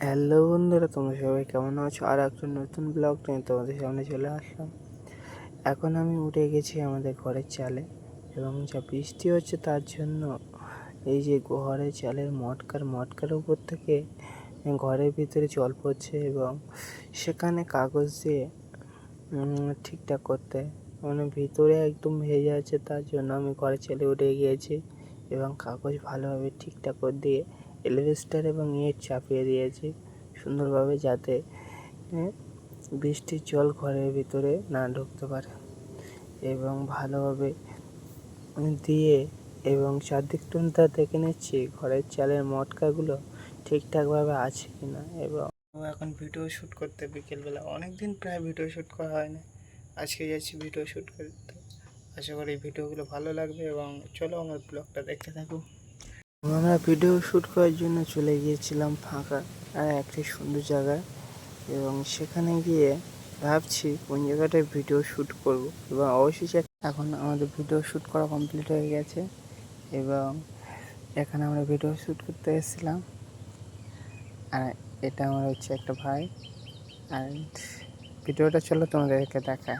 Hello বন্ধুরা, তোমরা সবাই কেমন আছো? আর একটা নতুন ব্লগ নিয়ে তোমাদের সামনে চলে আসলাম। এখন আমি উঠে গেছি আমাদের ঘরের চালে এবং যা বৃষ্টি হচ্ছে তার জন্য এই যে ঘরের চালের মটকার মটকার উপর থেকে ঘরের ভিতরে জল পড়ছে এবং সেখানে কাগজ দিয়ে ঠিকঠাক করতে মানে ভিতরে একদম ভেজে আছে তার জন্য আমি ঘরের চালে উঠে গিয়েছি এবং কাগজ ভালোভাবে ঠিকঠাক করে দিয়ে এলভেস্টার এবং ইট চাপিয়ে দিয়েছি সুন্দরভাবে যাতে বৃষ্টির জল ঘরের ভিতরে না ঢুকতে পারে এবং ভালোভাবে দিয়ে এবং চারদিকটা দেখে নিচ্ছি ঘরের চালের মটকাগুলো ঠিকঠাকভাবে আছে কি না এবং এখন ভিডিও শ্যুট করতে বিকেলবেলা অনেক দিন প্রায় ভিডিও শ্যুট করা হয় না, আজকে যাচ্ছি ভিডিও শ্যুট করতে। আশা করি ভিডিওগুলো ভালো লাগবে এবং চলো আমার ব্লগটা দেখতে থাকুন আমরা ভিডিও শ্যুট করার জন্য চলে গিয়েছিলাম ফাঁকা, আর একটি সুন্দর জায়গায় এবং সেখানে গিয়ে ভাবছি কোন জায়গাটায় ভিডিও শ্যুট করব। এবং অবশেষে এখন আমাদের ভিডিও শ্যুট করা কমপ্লিট হয়ে গেছে। এবং এখানে আমরা ভিডিও শ্যুট করতে এসেছিলাম। আর এটা আমার হচ্ছে একটা ভাই। আর ভিডিওটা চলো তোমাদেরকে দেখা